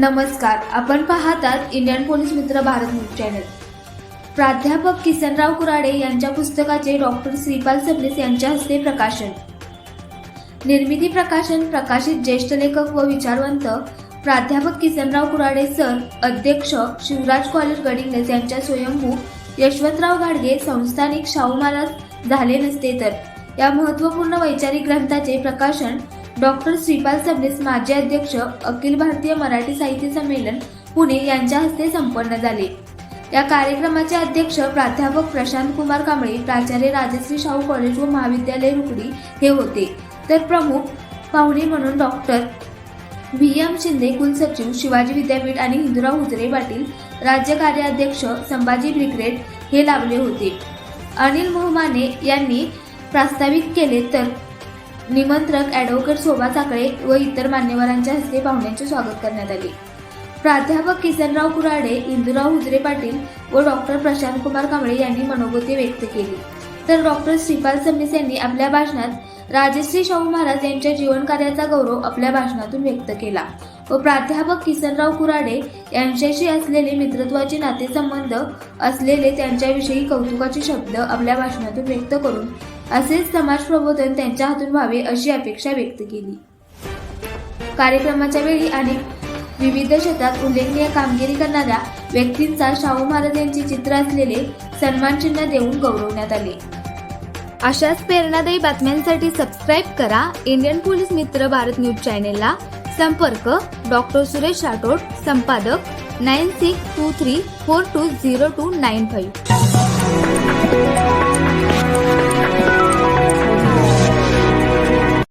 नमस्कार आपण पाहतात इंडियन पोलीस मित्र भारत न्यूज चॅनल. प्राध्यापक किसनराव कुराडे यांच्या पुस्तकाचे डॉक्टर श्रीपाल सबनीस यांच्या हस्ते प्रकाशन. निर्मिती प्रकाशन प्रकाशित ज्येष्ठ लेखक व विचारवंत प्राध्यापक किसनराव कुराडे सर अध्यक्ष शिवराज कॉलेज गडिंगस यांच्या स्वयंभू यशवंतराव गाडगे संस्थानिक शाहू महाराज झाले नसते तर. या महत्त्वपूर्ण वैचारिक ग्रंथाचे प्रकाशन डॉक्टर श्रीपाल सबनीस माजी अध्यक्ष अखिल भारतीय मराठी साहित्य संमेलन पुणे यांच्या हस्ते संपन्न झाले. या कार्यक्रमाचे अध्यक्ष प्राध्यापक प्रशांत कुमार कांबळे प्राचार्य राजश्री शाहू कॉलेज व महाविद्यालय रुकडी हे होते. तर प्रमुख पाहुणे म्हणून डॉक्टर व्ही एम शिंदे कुलसचिव शिवाजी विद्यापीठ आणि हिंदुराव हुजरे पाटील राज्य कार्याध्यक्ष संभाजी ब्रिगेड हे लाभले होते. अनिल मोहमाने यांनी प्रास्ताविक केले तर निमंत्रक ॲडव्होकेट शोभा चाकळे व इतर मान्यवरांच्या हस्ते पाहुण्यांचे स्वागत करण्यात आले. प्राध्यापक किसनराव कुराडे इंदुराव हुजरे पाटील व डॉक्टर प्रशांत कुमार कांबळे यांनी मनोगती व्यक्त केली. तर डॉक्टर श्रीपाल समीस यांनी आपल्या भाषणात राजश्री शाहू महाराज यांच्या जीवनकार्याचा गौरव आपल्या भाषणातून व्यक्त केला व प्राध्यापक किसनराव कुराडे यांच्याशी असलेले मित्रत्वाचे नातेसंबंध असलेले त्यांच्याविषयी कौतुकाचे शब्द आपल्या भाषणातून व्यक्त करून असेच समाज प्रबोधन त्यांच्या हातून व्हावे अशी अपेक्षा व्यक्त केली. कार्यक्रमाच्या वेळी अनेक विविध क्षेत्रात उल्लेखनीय कामगिरी करणाऱ्या व्यक्तींचा शाहू महाराज यांचे चित्र असलेले सन्मान चिन्ह देऊन गौरवण्यात आले. अशाच प्रेरणादायी बातम्यांसाठी सबस्क्राईब करा इंडियन पोलीस मित्र भारत न्यूज चॅनेलला संपर्क डॉक्टर सुरेश राठोड संपादक nine six two three four two zero two nine five.